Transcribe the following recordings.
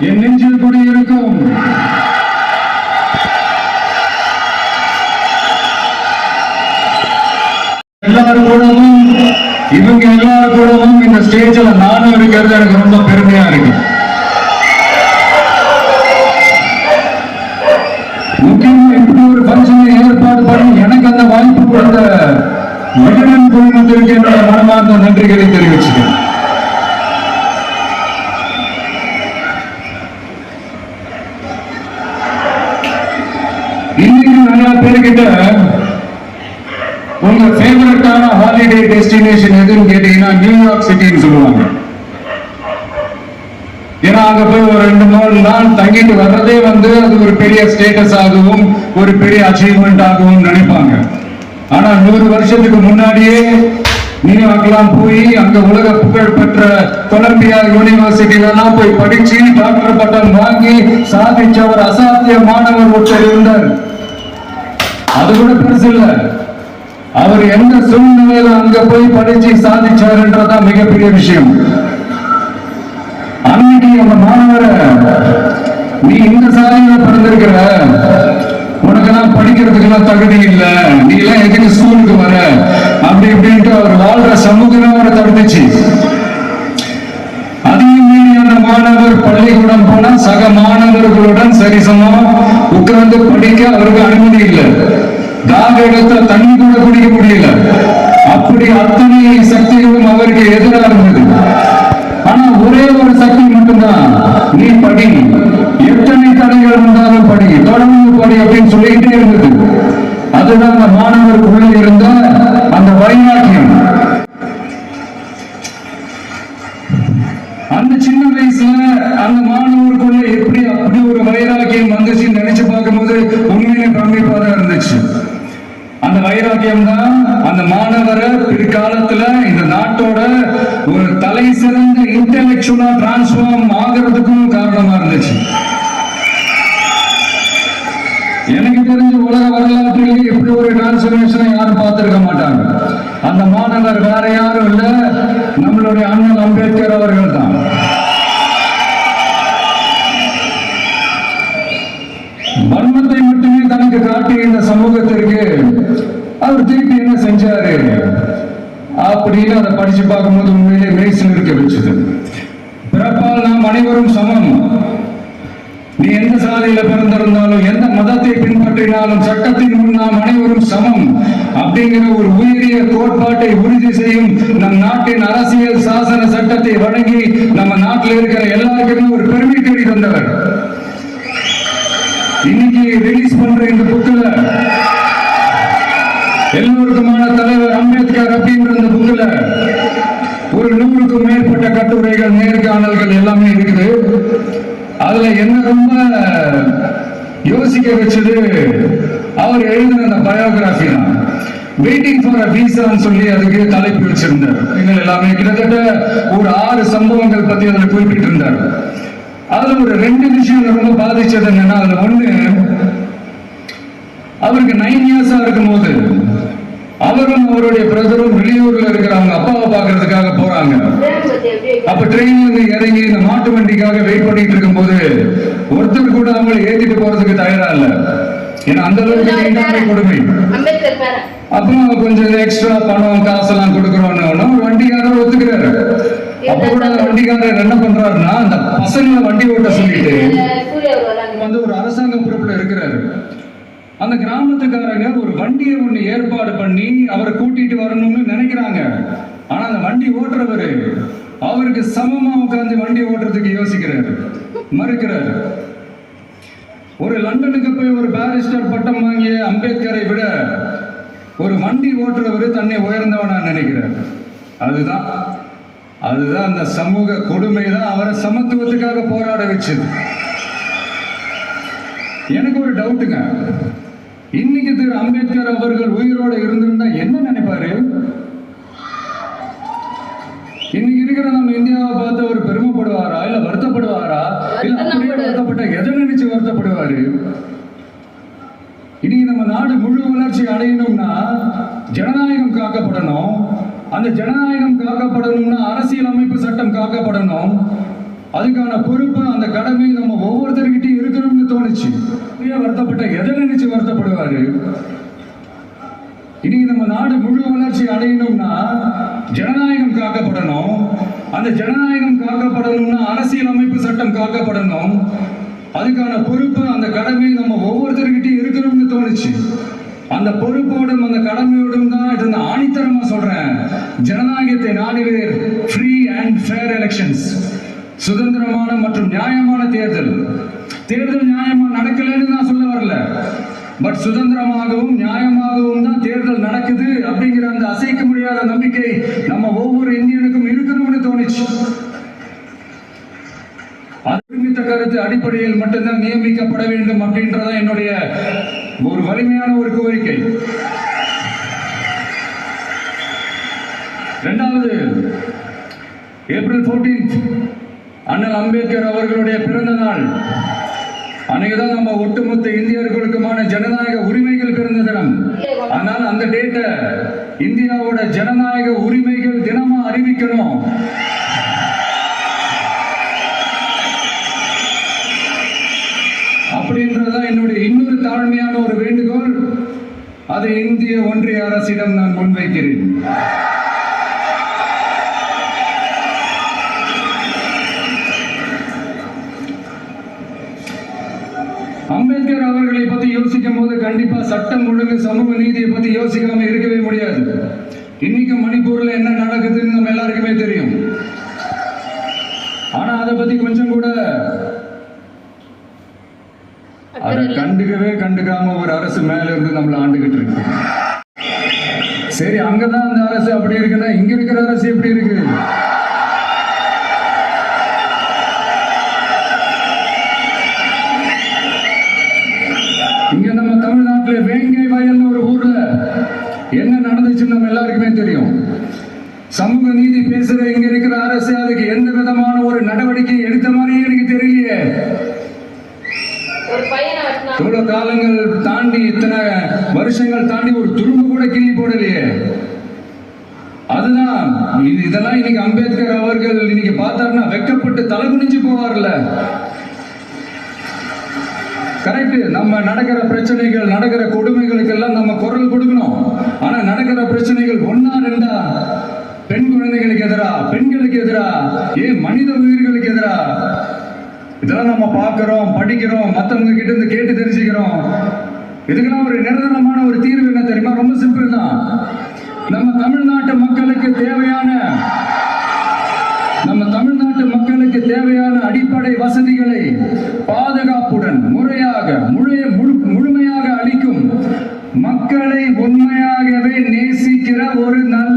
என் நெஞ்சில் குடியிருக்கும் எல்லாரும் கூடவும் இவங்க எல்லாரும் கூடவும் இந்த ஸ்டேஜ்ல நானும் இருக்கிறது எனக்கு ரொம்ப பெருமையா இருக்கு. முக்கியமா இப்படி ஒரு ஃபங்க்ஷனை ஏற்பாடு பண்ணி எனக்கு அந்த வாய்ப்பு கொடுத்த மகிழன் குழுமத்திற்கு என்னோட மனமார்ந்த நன்றிகளை தெரிவிச்சுக்கிறேன். நியூயார்க் சிட்டின்னு சொல்லுவாங்க. ஏன்னா அங்க போய் ஒரு ரெண்டு மூணு நாள் தங்கிட்டு வர்றதே வந்து அது ஒரு பெரிய ஸ்டேட்டஸ் ஆகவும் ஒரு பெரிய அச்சீவ்மெண்ட் ஆகவும் நினைப்பாங்க. ஆனா நூறு வருஷத்துக்கு முன்னாடியே நியூயார்க்லாம் போய் அங்க உலக புகழ் பெற்ற கொலம்பியா யூனிவர்சிட்டில போய் படிச்சு டாக்டர் பட்டம் வாங்கி சாதிச்ச ஒரு அசாத்திய மாணவர் ஒருத்தர் இருந்தார். அது கூட பெருசு இல்லை. அவர் எந்த சூழ்நிலையில அங்க போய் படிச்சு சாதிச்சாருன்றதான் மிகப்பெரிய விஷயம். அன்னைக்கு அந்த மாணவரை நீ இந்த சாலையில பிறந்திருக்கிற உனக்கெல்லாம் படிக்கிறதுக்கெல்லாம் தகுதி இல்ல. நீ எல்லாம் எதுக்கு ஸ்கூலுக்கு வர? அப்படி இப்படின்ட்டு அவர் வாழ்ற சமூகமே அவரை தடுத்துச்சு. அதையும் மீறி அந்த மாணவர் பள்ளிக்கூடம் போனா சக மாணவர்களுடன் சரிசமம் உட்கார்ந்து படிக்க அவருக்கு அனுமதி இல்லை. தாக இடத்துல தண்ணி கூட குடிக்க முடியல. அப்படி அத்தனை சக்திகளும் அவருக்கு எதிராக இருந்தது. ஆனா ஒரே ஒரு சக்தி மட்டும்தான். நீ படி. எத்தனை தடைகள் வந்தாலும் படி. தொடர்ந்து படி அப்படின்னு சொல்லிக்கிட்டே இருந்தது. அதுதான் அந்த மாணவருக்குள்ளே இருந்த அந்த வைராக்கியம். வைராக்கியம் தான் அந்த மாணவரை பிற்காலத்துல இந்த நாட்டோட ஒரு தலை சிறந்த இன்டெலெக்சுவலா டிரான்ஸ்ஃபார்ம் ஆகிறதுக்கும் காரணமா இருந்துச்சு. எனக்கு தெரிஞ்ச உலக வரலாற்றிலேயே இப்படி ஒரு டிரான்ஸ்ஃபர்மேஷனை யாரும் பார்த்திருக்க மாட்டாங்க. அந்த மாணவர் வேற யாரும் இல்ல நம்மளுடைய அண்ணன் அம்பேத்கர் அவர்கள் தான். திருப்பி என்ன செஞ்சாரு? அப்படின்னு அதை படிச்சு பார்க்கும்போது உண்மையிலே மெய்சில் இருக்க வச்சது. பிறப்பால் நாம் அனைவரும் சமம். நீ எந்த சாலையில பிறந்திருந்தாலும் எந்த மதத்தை பின்பற்றினாலும் சட்டத்தின் முன் நாம் அனைவரும் சமம் அப்படிங்கிற ஒரு உயரிய கோட்பாட்டை உறுதி செய்யும் நம் நாட்டின் அரசியல் சாசன சட்டத்தை வழங்கி நம்ம நாட்டில் இருக்கிற எல்லாருக்குமே ஒரு பெருமை தேடி தந்தவர். இன்னைக்கு ரிலீஸ் பண்ற இந்த புக்கில் கட்டுரைகள் நேர்காணல்கள் எல்லாமே இருக்குது. அதுல என்ன ரொம்ப யோசிக்க வச்சது அவர் எழுதின அந்த பயோகிராஃபி தான். வெயிட்டிங் ஃபார் அ விசான்னு சொல்லி அதுக்கு தலைப்பு வச்சிருந்தார். நீங்கள் எல்லாமே கிட்டத்தட்ட ஒரு ஆறு சம்பவங்கள் பத்தி அதில் குறிப்பிட்டு இருந்தார் அதுல ஒரு ரெண்டு விஷயம் ரொம்ப பாதிச்சது என்னன்னா அதுல ஒண்ணு அவருக்கு நைன் இயர்ஸா இருக்கும்போது அவரும் அவருடைய பிரதரும் வெளியூர்ல இருக்கிற அவங்க அப்பாவை பார்க்கறதுக்காக போறாங்க. அப்ப ட்ரெயின்ல இருந்து இறங்கி இந்த மாட்டு வண்டிக்காக வெயிட் பண்ணிட்டு இருக்கும்போது ஒருத்தர் கூட அவங்களை ஏத்திட்டு போறதுக்கு தயாரா இல்ல. ஏன்னா அந்த அளவுக்கு தீண்டாமை கொடுமை. அப்புறம் கொஞ்சம் எக்ஸ்ட்ரா பணம் காசெல்லாம் கொடுக்குறோன்னு ஒரு வண்டிக்காரர் ஒத்துக்கிறாரு. அப்ப கூட வண்டிக்காரர் என்ன பண்றாருன்னா அந்த பசங்களை வண்டி ஓட்ட சொல்லிட்டு வந்து ஒரு அரசாங்க பொறுப்புல இருக்கிறாரு. அந்த கிராமத்துக்காரங்க ஒரு வண்டியை ஒண்ணு ஏற்பாடு பண்ணி அவரை கூட்டிட்டு வரணும்னு நினைக்கிறாங்க. ஆனா அந்த வண்டி ஓட்டுறவரு அவருக்கு சமமா உட்காந்து வண்டி ஓட்டுறதுக்கு யோசிக்கிறாரு. மறுக்கிறாரு. ஒரு லண்டனுக்கு போய் ஒரு பாரிஸ்டர் பட்டம் வாங்கிய அம்பேத்கரை விட ஒரு வண்டி ஓட்டுறவர் தன்னை உயர்ந்தவனா நினைக்கிறார். அதுதான். அதுதான் அந்த சமூக கொடுமை தான் அவரை சமத்துவத்துக்காக போராட வச்சது. எனக்கு ஒரு டவுட்டுங்க இன்னைக்கு திரு அம்பேத்கர் அவர்கள் உயிரோட இருந்திருந்தா என்ன நினைப்பாரு? இன்னைக்கு இருக்கிற நம்ம இந்தியாவை பார்த்து அவர் பெருமைப்படுவாரா? இல்ல வருத்தப்படுவாரா? இல்ல அப்படியே வருத்தப்பட்ட எதை நினைச்சு வருத்தப்படுவாரு? இன்னைக்கு நம்ம நாடு முழு வளர்ச்சி அடையணும்னா ஜனநாயகம் காக்கப்படணும். அந்த ஜனநாயகம் காக்கப்படணும்னா அரசியல் அமைப்பு சட்டம் காக்கப்படணும். அதுக்கான பொறுப்பு அந்த கடமை நம்ம ஒவ்வொருத்தர்கிட்டயும் கவனிச்சு ஏன் வருத்தப்பட்ட எதை நினைச்சு வருத்தப்படுவாரு? இனி நம்ம நாடு முழு வளர்ச்சி அடையணும்னா ஜனநாயகம் காக்கப்படணும். அந்த ஜனநாயகம் காக்கப்படணும்னா அரசியல் அமைப்பு சட்டம் காக்கப்படணும். அதுக்கான பொறுப்பு அந்த கடமை நம்ம ஒவ்வொருத்தர்கிட்டயும் இருக்கணும்னு தோணுச்சு. அந்த பொறுப்போடும் அந்த கடமையோடும் தான் இது நான் ஆணித்தரமா சொல்றேன். ஜனநாயகத்தை நாடுவேர் ஃப்ரீ அண்ட் ஃபேர் எலெக்ஷன்ஸ் சுதந்திரமான மற்றும் நியாயமான தேர்தல். தேர்தல் நியாயமா நடக்கலைன்னு நான் சொல்ல வரல. பட் சுதந்திரமாகவும் நியாயமாகவும் தான் தேர்தல் நடக்குது அப்படிங்கிற அந்த அசைக்க முடியாத நம்பிக்கை நம்ம ஒவ்வொரு இந்தியனுக்கும் இருக்கணும்னு தோணுச்சு. அது ஒருமித்த கருத்து அடிப்படையில் மட்டும்தான் நியமிக்கப்பட வேண்டும் அப்படின்றதான் என்னுடைய ஒரு வலிமையான ஒரு கோரிக்கை. இரண்டாவது ஏப்ரல் 14th அண்ணல் அம்பேத்கர் அவர்களுடைய பிறந்த நாள். அன்னைக்குதான் நம்ம ஒட்டுமொத்த இந்தியர்களுக்குமான ஜனநாயக உரிமைகள் பிறந்த தினம். ஆனால் அந்த டேட்டை இந்தியாவோட ஜனநாயக உரிமைகள் தினமா அறிவிக்கணும். அப்படின்றதுதான் என்னுடைய இன்னொரு தாழ்மையான ஒரு வேண்டுகோள். அதை இந்திய ஒன்றிய அரசிடம் நான் முன்வைக்கிறேன் அம்பேத்கர் அவர்களை பத்தி யோசிக்கும் போது கண்டிப்பா சட்டம் ஒழுங்கு சமூக நீதியை பத்தி யோசிக்காம இருக்கவே முடியாது. இன்னைக்கு மணிப்பூர்ல என்ன நடக்குதுன்னு நம்ம எல்லாருக்குமே தெரியும். ஆனா அதை பத்தி கொஞ்சம் கூட அதை. கண்டுக்கவே கண்டுக்காம ஒரு அரசு மேல இருந்து நம்மள ஆண்டுகிட்டு இருக்கு. சரி அங்கதான் அந்த அரசு அப்படி இருக்குன்னா இங்க இருக்கிற அரசு எப்படி இருக்கு இங்க நம்ம தமிழ்நாட்டுல வேங்கை வயல்னு ஒரு ஊர்ல என்ன நம்ம எல்லாருக்குமே தெரியும். சமூக நீதி பேசுற இங்க இருக்கிற அரசு அதுக்கு எந்த விதமான ஒரு நடவடிக்கை எடுத்த மாதிரியே எனக்கு தெரியலையே. இவ்வளவு காலங்கள் தாண்டி இத்தனை வருஷங்கள் தாண்டி ஒரு துரும்பு கூட கிள்ளி போடலையே. அதுதான் இது இதெல்லாம் இன்னைக்கு அம்பேத்கர் அவர்கள் இன்னைக்கு பார்த்தாருன்னா வெக்கப்பட்டு தலை குனிஞ்சு போவார்ல. கரெக்ட். நம்ம நடக்கிற பிரச்சனைகள் நடக்கிற கொடுமைகளுக்கு எல்லாம் நம்ம குரல் கொடுக்கணும். ஆனா நடக்கிற பிரச்சனைகள் ஒன்னா ரெண்டா? பெண் குழந்தைகளுக்கு எதிரா? பெண்களுக்கு எதிரா? ஏன் மனித உயிர்களுக்கு எதிரா? இதெல்லாம் நம்ம பார்க்கிறோம் படிக்கிறோம் மற்றவங்க கிட்ட இருந்து கேட்டு தெரிஞ்சுக்கிறோம். இதுக்கெல்லாம் ஒரு நிரந்தரமான ஒரு தீர்வு என்ன தெரியுமா? ரொம்ப சிம்பிள் தான் நம்ம தமிழ்நாட்டு மக்களுக்கு தேவையான நம்ம தமிழ்நாட்டு மக்களுக்கு தேவையான அடிப்படை வசதிகளை பாதுகாப்புடன் முறையாக முழு முழு- முழுமையாக அளிக்கும் மக்களை உண்மையாகவே நேசிக்கிற ஒரு நல்ல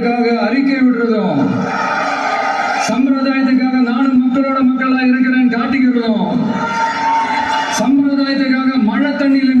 சம்பிரதாயத்துக்காக அறிக்கை விடுறதும் சம்பிரதாயத்துக்காக நானும் மக்களோட மக்களா இருக்கிறேன் காட்டிக்கிறதும் சம்பிரதாயத்துக்காக மழை தண்ணியில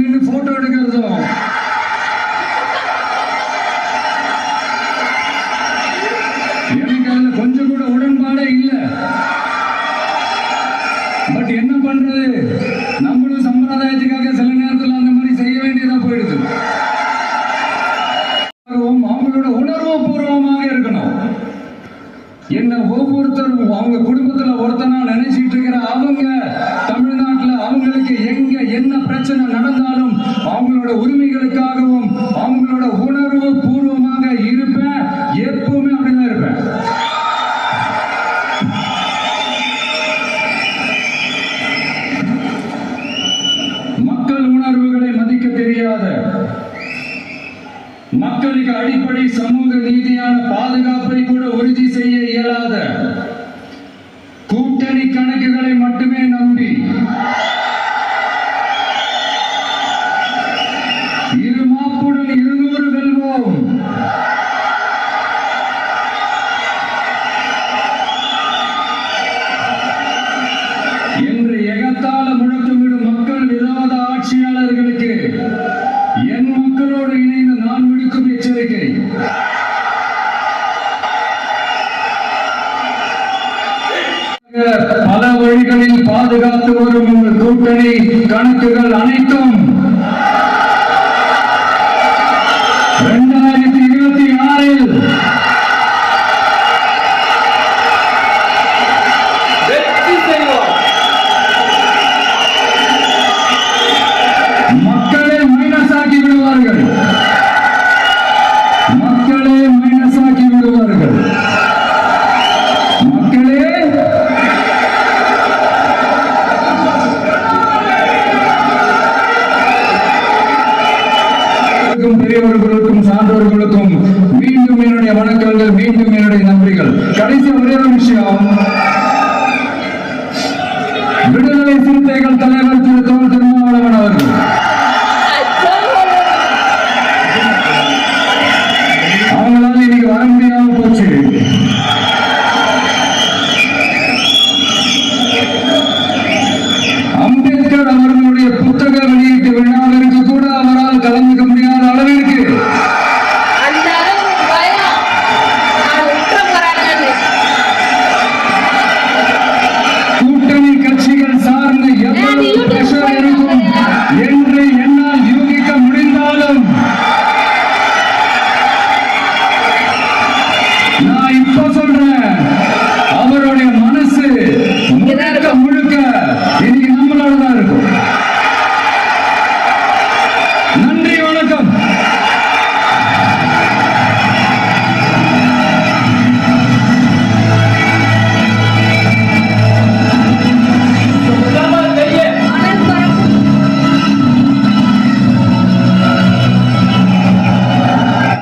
பல வழிகளில் பாதுகாத்து வரும் இந்த கூட்டணி கணக்குகள் அனைத்தும்